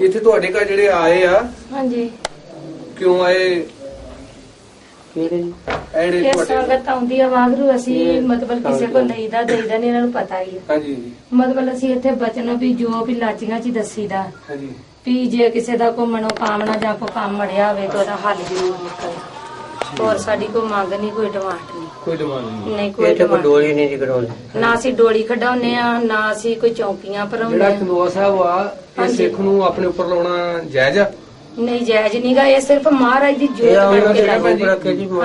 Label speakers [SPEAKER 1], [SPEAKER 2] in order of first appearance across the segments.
[SPEAKER 1] ਇੱਥੇ ਤੁਹਾਡੇ ਘਰ ਜਿਹੜੇ ਆਏ ਆ
[SPEAKER 2] ਹਾਂਜੀ।
[SPEAKER 1] ਕਿਉਂ ਆਏ?
[SPEAKER 3] ਕਿਹੜੇ? ਜੀ
[SPEAKER 1] ਇਹ ਤੁਹਾਡੇ
[SPEAKER 2] ਸੰਗਤ ਆਉਂਦੀ ਆ ਵਾਗਰੂ ਅਸੀਂ ਮਤਲਬ ਕਿਸੇ ਕੋਲ ਲਈਦਾ ਦੇਈਦਾ ਨਹੀਂ ਇਹਨਾਂ ਨੂੰ ਪਤਾ ਹੀ ਆ।
[SPEAKER 1] ਹਾਂਜੀ। ਹਾਂਜੀ
[SPEAKER 2] ਮਤਲਬ ਅਸੀਂ ਇੱਥੇ ਬਚਨ ਵੀ ਜੋ ਵੀ ਲਾਚੀਆਂ ਚ ਹੀ ਦੱਸੀਦਾ।
[SPEAKER 1] ਹਾਂਜੀ।
[SPEAKER 2] ਵੀ ਜੇ ਕਿਸੇ ਦਾ ਕੋਈ ਮਨੋਕਾਮਨਾ ਜਾਂ ਕੋਈ ਕੰਮ ਮੜਿਆ ਹੋਵੇ ਤਾਂ ਉਹਦਾ ਹੱਲ ਜ਼ਰੂਰ ਨਿਕਲੇ। ਹੋਰ ਸਾਡੀ ਕੋਈ ਮੰਗ ਨਹੀਂ ਕੋਈ ਡਿਮਾਂਡ ਨਹੀਂ
[SPEAKER 1] ਕੋਈ ਡਿਮਾਂਡ ਨਹੀਂ
[SPEAKER 2] ਨਹੀਂ ਕੋਈ
[SPEAKER 3] ਤਾਂ ਕੋਈ
[SPEAKER 2] ਡਿਮਾਂਡ
[SPEAKER 3] ਡੋਲੀ ਨਹੀਂ। ਜੀ ਕਰਾਉਂਦੇ।
[SPEAKER 2] ਨਾ ਅਸੀਂ ਡੋਲੀ ਖਡਾਉਨੇ ਆ ਨਾ ਅਸੀਂ ਕੋਈ ਚੌਂਕੀਆਂ ਭਰਾਉਂਦੇ
[SPEAKER 1] ਜਿਹੜਾ
[SPEAKER 2] ਆ
[SPEAKER 1] ਚੰਦੋਆ ਸਾਹਿਬ ਆ ਇਹ
[SPEAKER 2] ਹਾਂਜੀ।
[SPEAKER 1] ਸਿੱਖ ਨੂੰ ਆਪਣੇ ਉੱਪਰ ਲਾਉਣਾ ਜਾਇਜ਼ ਆ?
[SPEAKER 2] ਨਹੀਂ ਜਾਇਜ਼ ਨਹੀਂਗਾ ਇਹ ਸਿਰਫ ਮਹਾਰਾਜ ਦੀ
[SPEAKER 3] ਇਹ
[SPEAKER 2] ਜੋਤ
[SPEAKER 3] ਆਉਣਾ
[SPEAKER 2] ਬਣ ਕੇ ਲਾਈ
[SPEAKER 1] ਭਾਜੀ
[SPEAKER 3] ਰੱਖੇ ਜੀ
[SPEAKER 1] ਉਮਰ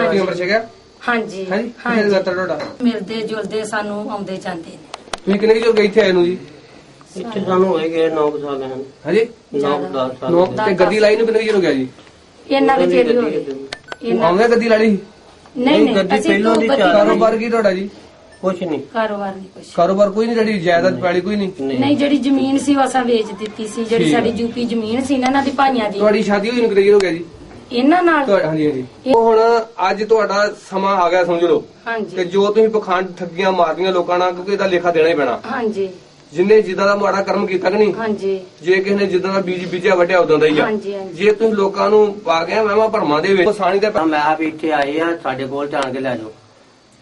[SPEAKER 2] ਹਾਂਜੀ।
[SPEAKER 1] ਹਾਂਜੀ ਕਿੰਨੇ
[SPEAKER 2] ਹਾਂਜੀ।
[SPEAKER 1] ਦਾ ਤੁਹਾਡਾ?
[SPEAKER 2] ਮਿਲਦੇ ਜੁਲਦੇ ਸਾਨੂੰ ਆਉਂਦੇ ਜਾਂਦੇ ਨੇ।
[SPEAKER 1] ਤੁਸੀਂ ਕਿੰਨੇ ਕੁ ਚਿਰ ਇੱਥੇ ਆਏ ਨੂੰ ਜੀ?
[SPEAKER 3] ਇੱਥੇ ਸਾਨੂੰ ਹੋਏ ਗਏ 9 ਸਾਲ ਹਨ।
[SPEAKER 1] ਹਾਂਜੀ?
[SPEAKER 3] 9 10 ਸਾਲ
[SPEAKER 1] ਨੋ ਤੇ ਗੱਦੀ ਲਾਈ ਨੂੰ ਕਿੰਨੇ ਕੁ ਹੋ ਗਿਆ ਜੀ?
[SPEAKER 2] ਇੰਨਾ ਕੁ ਚਿਰ ਹੀ
[SPEAKER 1] ਉਹ
[SPEAKER 2] ਇੰਨਾ
[SPEAKER 1] ਆਉਂਦਾ ਗੱਦੀ ਲਾੜੀ
[SPEAKER 2] ਨਹੀਂ
[SPEAKER 3] ਨਹੀਂ, ਗੱਡੀ
[SPEAKER 2] ਅਸੀਂ
[SPEAKER 3] ਪਹਿਲਾਂ ਦੀ
[SPEAKER 2] ਧੂਪ ਬੱਤੀ-
[SPEAKER 3] ਚਾਰ-
[SPEAKER 1] ਕਾਰੋਬਾਰ ਕੀ ਤੁਹਾਡਾ ਜੀ?
[SPEAKER 3] ਕੁਛ ਨਹੀਂ।
[SPEAKER 2] ਕਾਰੋਬਾਰ ਨਹੀਂ ਕੁਛ।
[SPEAKER 1] ਕਾਰੋਬਾਰ ਕੋਈ ਨਹੀਂ ਜਿਹੜੀ ਜਾਇਦਾਦ ਪੈਲੀ ਕੋਈ ਨਹੀਂ।
[SPEAKER 2] ਨਹੀਂ। ਜਿਹੜੀ ਜ਼ਮੀਨ ਸੀ ਉਹ ਅਸਾਂ ਵੇਚ ਦਿੱਤੀ ਸੀ ਜਿਹੜੀ
[SPEAKER 1] ਠੀਕ ਆ।
[SPEAKER 2] ਸਾਡੀ ਯੂਪੀ ਜ਼ਮੀਨ ਸੀ ਨਾ ਇਹਨਾਂ ਦੀ ਭਾਈਆਂ ਦੀ।
[SPEAKER 1] ਤੁਹਾਡੀ ਸ਼ਾਦੀ ਹੋਈ ਨੂੰ ਹੋ ਗਿਆ ਜੀ?
[SPEAKER 2] ਇਹਨਾਂ ਨਾਲ।
[SPEAKER 1] ਹਾਂਜੀ ਹਾਂਜੀ। ਉਹ ਹੁਣ ਅੱਜ ਤੁਹਾਡਾ ਸਮਾਂ ਆ ਗਿਆ ਸਮਝ ਲਓ। ਕਿ
[SPEAKER 2] ਹਾਂਜੀ
[SPEAKER 1] ਜੋ ਤੁਸੀਂ ਪਖੰਡ ਠੱਗੀਆਂ ਮਾਰਦੀਆਂ ਲੋਕਾਂ ਨਾਲ ਕਿਉਂਕਿ ਇਹਦਾ ਲੇਖਾ ਦੇਣਾ ਹੀ ਪੈਣਾ।
[SPEAKER 2] ਹਾਂਜੀ।
[SPEAKER 1] ਜਿੰਨੇ ਜਿੱਦਾਂ ਦਾ ਮਾੜਾ ਕਰਮ ਕੀਤਾ ਕਿ ਨਹੀਂ?
[SPEAKER 2] ਹਾਂਜੀ।
[SPEAKER 1] ਜੇ ਕਿਸੇ ਨੇ ਜਿੱਦਾਂ ਦਾ ਬੀਜ ਬੀਜਿਆ ਵੱਢਿਆ ਉਦਾਂ ਦਾ ਹੀ ਆ।
[SPEAKER 2] ਹਾਂਜੀ, ਹਾਂਜੀ।
[SPEAKER 1] ਜੇ ਤੁਸੀਂ ਲੋਕਾਂ ਨੂੰ ਪਾ ਗਏ ਮਹਿਮਾ ਭਰਮਾਂ ਦੇ ਵਿੱਚ। ਸਾਣੀ ਦੇ
[SPEAKER 3] ਤਾਂ ਮੈਂ ਆ ਵੀ ਇੱਥੇ ਆਏ ਆ ਸਾਡੇ ਕੋਲ ਜਾਣ ਕੇ ਲੈ ਜਾਓ।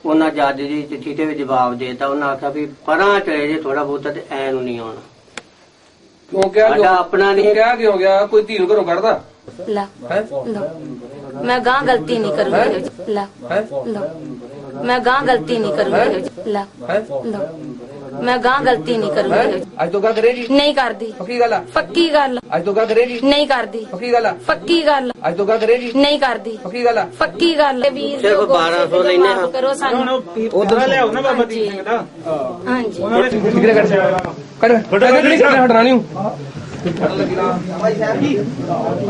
[SPEAKER 3] ਉਹਨਾਂ ਜੱਜ ਦੀ ਚਿੱਠੀ ਤੇ ਵੀ ਜਵਾਬ ਦੇਤਾ ਉਹਨਾਂ ਆਖਿਆ ਵੀ ਪਰਾਂ ਚਲੇ ਜੇ ਥੋੜਾ ਬਹੁਤਾ ਤੇ ਐ ਨੂੰ ਨਹੀਂ ਆਉਣਾ।
[SPEAKER 1] ਕਿਉਂ ਕਿਹਾ
[SPEAKER 3] ਸਾਡਾ ਆਪਣਾ ਨਹੀਂ
[SPEAKER 1] ਕਿਹਾ ਕਿਉਂ ਗਿਆ? ਕੋਈ ਧੀ ਨੂੰ ਘਰੋਂ ਕੱਢਦਾ?
[SPEAKER 2] ਲਾ
[SPEAKER 1] ਹੈ?
[SPEAKER 2] ਲਓ। ਮੈਂ ਗਾਂ ਗਲਤੀ ਨਹੀਂ ਕਰੂੰਗੀ ਇਹਦੇ ਵਿੱਚ। ਲਾ
[SPEAKER 1] ਹੈ?
[SPEAKER 2] ਲਓ। ਮੈਂ ਗਾਂ ਗਲਤੀ ਨਹੀਂ ਕਰੂੰਗੀ ਇਹਦੇ ਵਿੱਚ। ਲਾ
[SPEAKER 1] ਹੈ?
[SPEAKER 2] ਲਓ। ਮੈਂ ਗਾਂ ਗਲਤੀ ਨਹੀਂ ਕਰੂੰਗੀ ਇਹਦੇ ਵਿੱਚ।
[SPEAKER 1] ਅੱਜ ਤੋਂ ਕਾ ਕਰੇਗੀ
[SPEAKER 2] ਨਹੀਂ ਕਰਦੀ
[SPEAKER 1] ਪੱਕੀ ਗੱਲ ਆ
[SPEAKER 2] ਪੱਕੀ ਗੱਲ
[SPEAKER 1] ਅੱਜ ਤੋਂ ਕਾ ਕਰੇਗੀ
[SPEAKER 2] ਨਹੀਂ ਕਰਦੀ
[SPEAKER 1] ਪੱਕੀ ਗੱਲ ਆ
[SPEAKER 2] ਪੱਕੀ ਗੱਲ
[SPEAKER 1] ਅੱਜ ਤੋਂ ਕਾ ਕਰੇਗੀ
[SPEAKER 2] ਨਹੀਂ ਕਰਦੀ
[SPEAKER 1] ਪੱਕੀ ਗੱਲ ਆ
[SPEAKER 2] ਪੱਕੀ ਗੱਲ ਹੈ ਵੀਰ
[SPEAKER 3] ਸਿਰਫ
[SPEAKER 2] ਜੋ ਗੁਰਸਿੱਖ
[SPEAKER 3] 1200 ਲੈਨੇ ਆ।
[SPEAKER 2] ਮਾਫ਼ ਕਰੋ ਸਾਨੂੰ
[SPEAKER 1] ਉਧਰ
[SPEAKER 4] ਲਿਆਓ ਨਾ ਬਾਬਾ ਦੀਪ ਸਿੰਘ ਦਾ
[SPEAKER 2] ਹਾਂਜੀ
[SPEAKER 1] ਕਿਹਨੇ ਕੱਢ ਕੱਢ ਕੱਢ ਨਹੀਂ ਹਟਣਾ ਨਹੀਂ
[SPEAKER 4] ਉਹ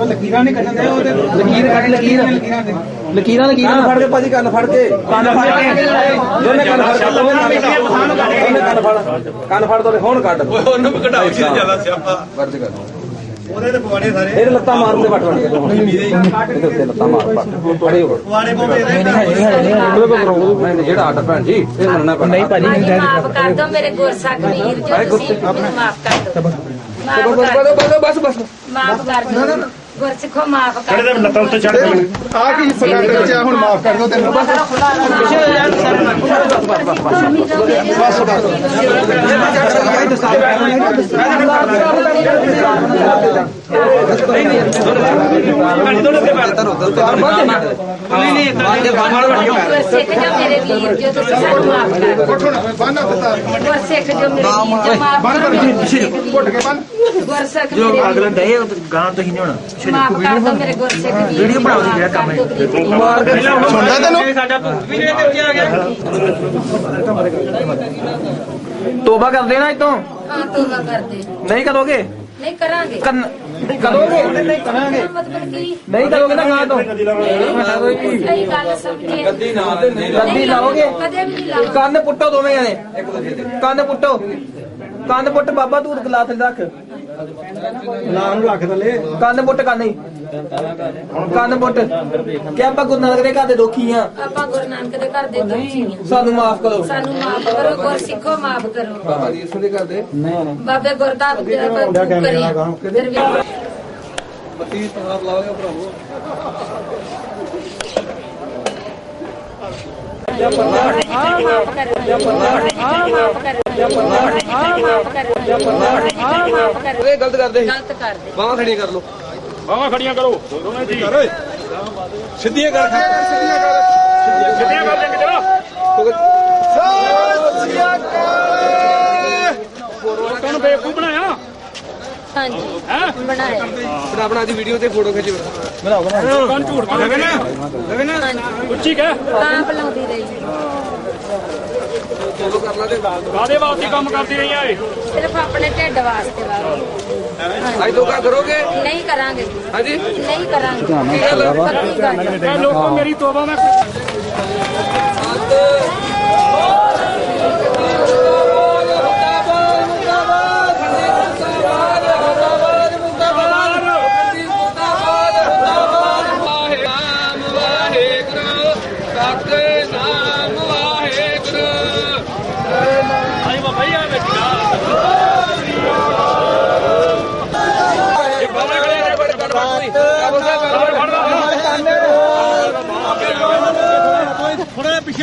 [SPEAKER 4] ਲਕੀਰਾਂ ਨਹੀਂ ਕੱਢਣ ਦੇ ਉਹਦੇ
[SPEAKER 1] ਲਕੀਰ ਕੱਢ ਲਕੀਰ
[SPEAKER 4] ਲਕੀਰਾਂ ਦੇ
[SPEAKER 1] ਲਕੀਰਾਂ ਲਕੀਰਾਂ ਫੜ ਕੇ ਭਾਜੀ ਕੰਨ ਫੜ ਕੇ ਕੰਨ ਫੜ ਕੇ ਦੋਨੇ ਕੰਨ ਫੜ ਕੇ ਦੋਨੇ ਕੰਨ ਫੜ ਕੰਨ ਫੜ ਤੋਂ ਹੁਣ ਕੱਢ
[SPEAKER 5] ਉਹਨੂੰ ਵੀ ਕਢਾਈ ਸੀ ਜ਼ਿਆਦਾ ਸਿਆਪਾ।
[SPEAKER 1] ਵਰਜ ਕਰ
[SPEAKER 4] ਉਹਦੇ ਤੇ ਪਵਾੜੇ ਸਾਰੇ।
[SPEAKER 1] ਇਹਦੇ ਲੱਤਾਂ ਮਾਰ ਦੇ ਵੱਟ ਵੱਟ ਕੇ ਹੁਣ। ਇਹਦੇ ਉੱਤੇ ਲੱਤਾਂ ਮਾਰ ਪੜ ਖੜੇ ਹੋ।
[SPEAKER 4] ਪਵਾੜੇ ਪਾਉਂਦੇ
[SPEAKER 1] ਨਹੀਂ ਨਹੀਂ ਨਹੀਂ ਨਹੀਂ ਜਿਹੜਾ ਆਟਾ ਭੈਣ ਜੀ ਇਹ ਮੰਨਣਾ ਪੈਣਾ। ਨਹੀਂ ਭਾਜੀ
[SPEAKER 2] ਮਾਫ ਕਰ ਦੋ ਮੇਰੇ ਗੁਰਸਖ ਵੀਰ ਜੋ ਤੁਸੀਂ ਮਾਫ ਕਰ ਦੋ ਦਿਓ।
[SPEAKER 1] ਬਸ ਬਸ।
[SPEAKER 2] ਮਾਫ ਕਰ ਦਿਓ। ਗੁਰਸਿੱਖੋ ਮਾਫ ਕਰ ਦਿਓ
[SPEAKER 4] ਲੱਤਾਂ ਉੱਤੇ ਚੜ ਆ ਕੀ ਫਗਾਟ ਬੱਚਾ ਹੁਣ ਮਾਫ ਕਰ ਦਿਓ ਤੈਨੂੰ।
[SPEAKER 2] ਗੁਰਸਿੱਖ ਜੋ ਮੇਰੇ ਵੀਰ ਜੋ ਤੁਸੀਂ ਸਾਨੂੰ ਮਾਫ ਕਰ ਗੁਰਸਿੱਖ ਜੋ ਮੇਰੇ ਵੀਰ ਜੋ ਮਾਫ ਗੁਰਸਿੱਖ ਜੋ ਅਗਲਾ
[SPEAKER 5] ਦੇ ਗਾਂ ਤੋਂ ਨਹੀਂ ਹੋਣਾ
[SPEAKER 2] ਮਾਫ ਕਰ ਦਿਓ ਮੇਰੇ ਗੁਰਸਿੱਖ ਵੀਰ ਵੀਡੀਓ ਬਣਾਓ ਜਿਹੜਾ ਕੰਮ
[SPEAKER 4] ਸੁਣਦਾ ਤੈਨੂੰ
[SPEAKER 5] ਸਾਡਾ ਭੂਤ ਵੀ ਜਿਹੜੇ ਤੇ ਉੱਤੇ ਆ ਗਿਆ
[SPEAKER 1] ਤੋਬਾ ਕਰਦੇ ਨਾ ਇਤੋਂ
[SPEAKER 2] ਹਾਂ ਤੋਬਾ ਕਰਦੇ।
[SPEAKER 1] ਨਹੀਂ ਕਰੋਗੇ?
[SPEAKER 2] ਨਹੀਂ ਕਰਾਂਗੇ।
[SPEAKER 1] ਕਰੋਗੇ?
[SPEAKER 2] ਮਤਲਬ ਕੀ?
[SPEAKER 1] ਨਹੀਂ ਕਰੋਗੇ ਨਾ ਗਾਂ ਤੋਂ।
[SPEAKER 2] ਸਹੀ ਗੱਲ ਸਮਝੇ
[SPEAKER 1] ਗੱਦੀ ਲਾਓਗੇ?
[SPEAKER 2] ਕਦੇ ਵੀ ਨਹੀਂ ਲਾਉਂਦੇ
[SPEAKER 1] ਕੰਨ ਪੁੱਟੋ ਦੋਵੇਂ ਜਣੇ। ਕੰਨ ਪੁੱਟੋ। ਕੰਨ ਪੁੱਟ ਬਾਬਾ ਤੂੰ ਗਲਾ ਥੱਲੇ ਰੱਖ।
[SPEAKER 4] ਨਾਮ ਰੱਖ ਦਲੇ
[SPEAKER 1] ਕੰਨ ਪੁੱਟ ਕੰਨ ਹੀ। ਕੰਨ ਪੁੱਟ। ਕਿ ਆਪਾਂ ਗੁਰੂ ਨਾਨਕ ਦੇ ਘਰ ਦੇ ਦੁਖੀ ਆ
[SPEAKER 2] ਆਪਾਂ ਗੁਰੂ ਨਾਨਕ ਦੇ ਘਰ ਦੇ ਦੁਖੀ ਹਾਂ।
[SPEAKER 1] ਸਾਨੂੰ ਮਾਫ ਕਰੋ।
[SPEAKER 2] ਸਾਨੂੰ ਮਾਫ ਕਰੋ ਗੁਰਸਿੱਖੋ ਮਾਫ ਕਰੋ।
[SPEAKER 1] ਬਾਬਾ ਜੀ ਇਸੋ ਦੇ ਘਰ ਦੇ?
[SPEAKER 2] ਬਾਬੇ ਗੁਰਦਾਸ ਜੀ ਦਾ ਕਰੀ ਫਿਰ ਵੀ
[SPEAKER 1] ਬੱਤੀ ਤਾਰ ਲਾਓਗੇ ਭਰਾਵੋ। ਇਹ ਗਲਤ ਕਰਦੇ ਸੀ।
[SPEAKER 2] ਗਲਤ ਕਰਦੇ
[SPEAKER 1] ਬਾਹਾਂ ਖੜੀਆਂ ਕਰ ਲੋ
[SPEAKER 5] ਬਾਹਾਂ ਖੜੀਆਂ ਕਰੋ। ਜੀ। ਸਿੱਧੀਆਂ ਕਰ। ਸਿੱਧੀਆਂ ਕਰ ਸਿੱਧੀਆਂ ਕਰ। ਲੈਂਗੇ ਜਰਾ ਲੋਕਾਂ ਨੂੰ ਬੇਵਕੂਫ ਬਣਾਇਆ।
[SPEAKER 2] ਹਾਂਜੀ।
[SPEAKER 5] ਹੈ?
[SPEAKER 2] ਬਣਾਇਆ।
[SPEAKER 4] ਬਣਾ ਬਣਾ ਦੀ ਵੀਡੀਓ ਤੇ ਫੋਟੋ ਖਿੱਚ।
[SPEAKER 5] ਕੌਣ ਝੂਠ ਬੋਲਦਾ। ਲਗਨ ਲਗਨ। ਉੱਚੀ ਕਹਿ।
[SPEAKER 2] ਆਪ ਲਾਉਂਦੀ ਰਹੀ।
[SPEAKER 4] ਫੋਟੋ ਕਰ ਲਾ ਤੇ
[SPEAKER 5] ਕਾਦੇ ਵਾਸਤੇ ਕੰਮ ਕਰਦੀ ਰਹੀਆਂ ਏ
[SPEAKER 2] ਸਿਰਫ ਆਪਣੇ ਢਿੱਡ ਵਾਸਤੇ ਵਾ।
[SPEAKER 4] ਅੱਜ ਧੋਖਾ ਕਰੋਗੇ?
[SPEAKER 2] ਨਹੀਂ ਕਰਾਂਗੇ।
[SPEAKER 4] ਹਾਂਜੀ?
[SPEAKER 2] ਨਹੀਂ ਕਰਾਂਗੇ।
[SPEAKER 5] ਲੋਕੋ ਮੇਰੀ ਤੋਬਾ ਮੈਂ ਆਈ ਬਾਬਾ ਜੀ ਆ ਬੈਠਾ ਇਹ ਬਾਬਾ ਖੜੇ ਨੇ ਬੜੇ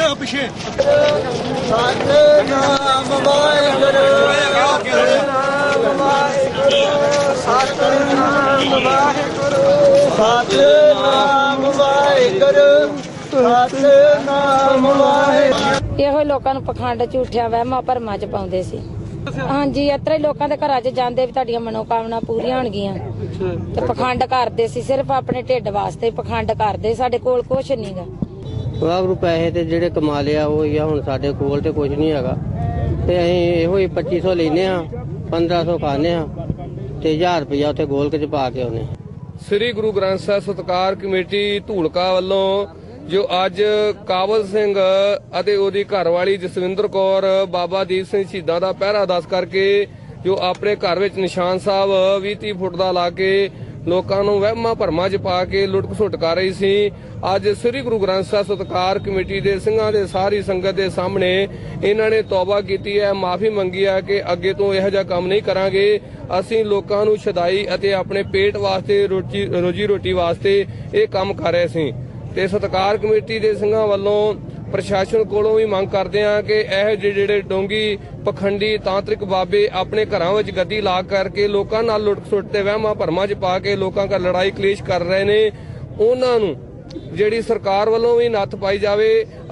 [SPEAKER 5] ਥੋੜਾ ਪਿੱਛੇ।
[SPEAKER 2] ਇਹੋ ਲੋਕਾਂ ਨੂੰ ਪਖੰਡ ਝੂਠਿਆ ਵਹਿਮਾਂ ਭਰਮਾਂ ਚ ਪਾਉਂਦੇ ਸੀ। ਹਾਂਜੀ ਇਤਰਾ ਲੋਕਾਂ ਦੇ ਘਰਾਂ 'ਚ ਜਾਂਦੇ ਵੀ ਤੁਹਾਡੀਆਂ ਮਨੋਕਾਮਨਾ ਪੂਰੀਆਂ ਹੋਣਗੀਆਂ। ਤੇ ਪਖੰਡ ਕਰਦੇ ਸੀ ਸਿਰਫ ਆਪਣੇ ਢਿੱਡ ਵਾਸਤੇ ਪਖੰਡ ਕਰਦੇ ਸਾਡੇ ਕੋਲ ਕੁਝ ਨਹੀਂਗਾ
[SPEAKER 3] ਵਾਹਿਗੁਰੂ ਪੈਸੇ ਤੇ ਜਿਹੜੇ ਕਮਾ ਲਿਆ ਉਹ ਹੀ ਆ, ਹੁਣ ਸਾਡੇ ਕੋਲ ਤੇ ਕੁਝ ਨਹੀਂ ਹੈਗਾ। ਤੇ ਅਸੀਂ ਇਹੋ ਹੀ 2500 ਲੈਨੇ ਆ 1500 ਖਾਣੇ ਆ ਤੇ 1000 ਰੁਪਇਆ ਉੱਥੇ ਗੋਲਕ ਚ ਪਾ ਕੇ ਆਉਨੇ
[SPEAKER 1] ਸ੍ਰੀ ਗੁਰੂ ਗ੍ਰੰਥ ਸਾਹਿਬ ਸਤਕਾਰ ਕਮੇਟੀ ਧੂਲਕਾ ਵੱਲੋਂ ਜੋ ਅੱਜ ਕਾਬਲ ਸਿੰਘ ਅਤੇ ਉਹਦੀ ਘਰਵਾਲੀ ਜਸਵਿੰਦਰ ਕੌਰ, ਬਾਬਾ ਦੀਪ ਸਿੰਘ ਸ਼ਹੀਦਾਂ ਦਾ ਪਹਿਰਾ ਅਰਦਾਸ ਕਰਕੇ ਜੋ ਆਪਣੇ ਘਰ ਵਿੱਚ ਨਿਸ਼ਾਨ ਸਾਹਿਬ 20 30 ਫੁੱਟ ਦਾ ਲਾ ਕੇ ਲੋਕਾਂ ਨੂੰ ਵਹਿਮਾਂ ਭਰਮਾਂ 'ਚ ਪਾ ਕੇ ਲੁੱਟ ਖਸੁੱਟ ਕਰ ਰਹੀ ਸੀ। ਅੱਜ ਸ੍ਰੀ ਗੁਰੂ ਗ੍ਰੰਥ ਸਾਹਿਬ ਸਤਕਾਰ ਕਮੇਟੀ ਦੇ ਸਿੰਘਾਂ ਦੇ ਸਾਰੀ ਸੰਗਤ ਦੇ ਸਾਹਮਣੇ ਇਹਨਾਂ ਨੇ ਤੌਬਾ ਕੀਤੀ ਹੈ, ਮਾਫੀ ਮੰਗੀ ਹੈ ਕਿ ਅੱਗੇ ਤੋਂ ਇਹੋ ਜਿਹਾ ਕੰਮ ਨਹੀਂ ਕਰਾਂਗੇ। ਅਸੀਂ ਲੋਕਾਂ ਨੂੰ ਛਦਾਈ ਅਤੇ ਆਪਣੇ ਪੇਟ ਵਾਸਤੇ ਰੋਜੀ ਰੋਟੀ ਵਾਸਤੇ ਇਹ ਕੰਮ ਕਰ ਰਹੇ ਸੀ। ਤੇ ਸਤਕਾਰ ਕਮੇਟੀ ਦੇ ਸਿੰਘਾਂ ਵੱਲੋਂ ਪ੍ਰਸ਼ਾਸਨ ਕੋਲੋਂ ਵੀ ਮੰਗ ਕਰਦੇ ਹਾਂ ਕਿ ਇਹ ਜਿਹੇ ਜਿਹੜੇ ਡੋਂਗੀ ਪਖੰਡੀ ਤਾਂਤਰਿਕ ਬਾਬੇ ਆਪਣੇ ਘਰਾਂ ਵਿੱਚ ਗੱਦੀ ਲਾ ਕਰਕੇ ਲੋਕਾਂ ਨਾਲ ਲੁੱਟ ਸੁੱਟ ਤੇ ਵਹਿਮਾਂ ਭਰਮਾਂ 'ਚ ਪਾ ਕੇ ਲੋਕਾਂ ਦਾ ਲੜਾਈ ਕਲੇਸ਼ ਕਰ ਰਹੇ ਨੇ, ਉਹਨਾਂ ਨੂੰ ਜਿਹੜੀ ਸਰਕਾਰ ਵੱਲੋਂ ਵੀ ਨੱਥ ਪਾਈ ਜਾਵੇ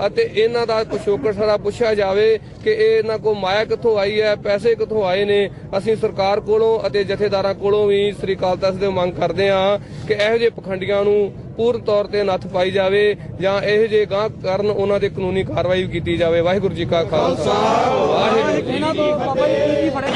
[SPEAKER 1] ਅਤੇ ਇਹਨਾਂ ਦਾ ਪਿਛੋਕੜ ਸਾਰਾ ਪੁੱਛਿਆ ਜਾਵੇ ਕਿ ਇਹ ਇਹਨਾਂ ਕੋ ਮਾਇਆ ਕਿੱਥੋਂ ਆਈ ਹੈ, ਪੈਸੇ ਕਿੱਥੋਂ ਆਏ ਨੇ, ਅਸੀਂ ਸਰਕਾਰ ਕੋਲੋਂ ਅਤੇ ਜਥੇਦਾਰਾਂ ਕੋਲੋਂ ਵੀ ਸ੍ਰੀ ਅਕਾਲ ਤਖਤ ਦੇ ਮੰਗ ਕਰਦੇ ਹਾਂ ਕਿ ਇਹੋ ਜਿਹੇ ਪਖੰਡੀਆਂ ਨੂੰ ਪੂਰਨ ਤੌਰ ਤੇ ਨੱਥ ਪਾਈ ਜਾਵੇ ਜਾਂ ਇਹੋ ਜਿਹੇ ਗਾਂ ਕਰਨ ਉਹਨਾਂ ਤੇ ਕਾਨੂੰਨੀ ਕਾਰਵਾਈ ਕੀਤੀ ਜਾਵੇ। ਵਾਹਿਗੁਰੂ ਜੀ ਕਾ ਖਾਲਸਾ। ਵਾਹਿਗੁਰੂ ਜੀ ਕੀ ਫਤਿਹ।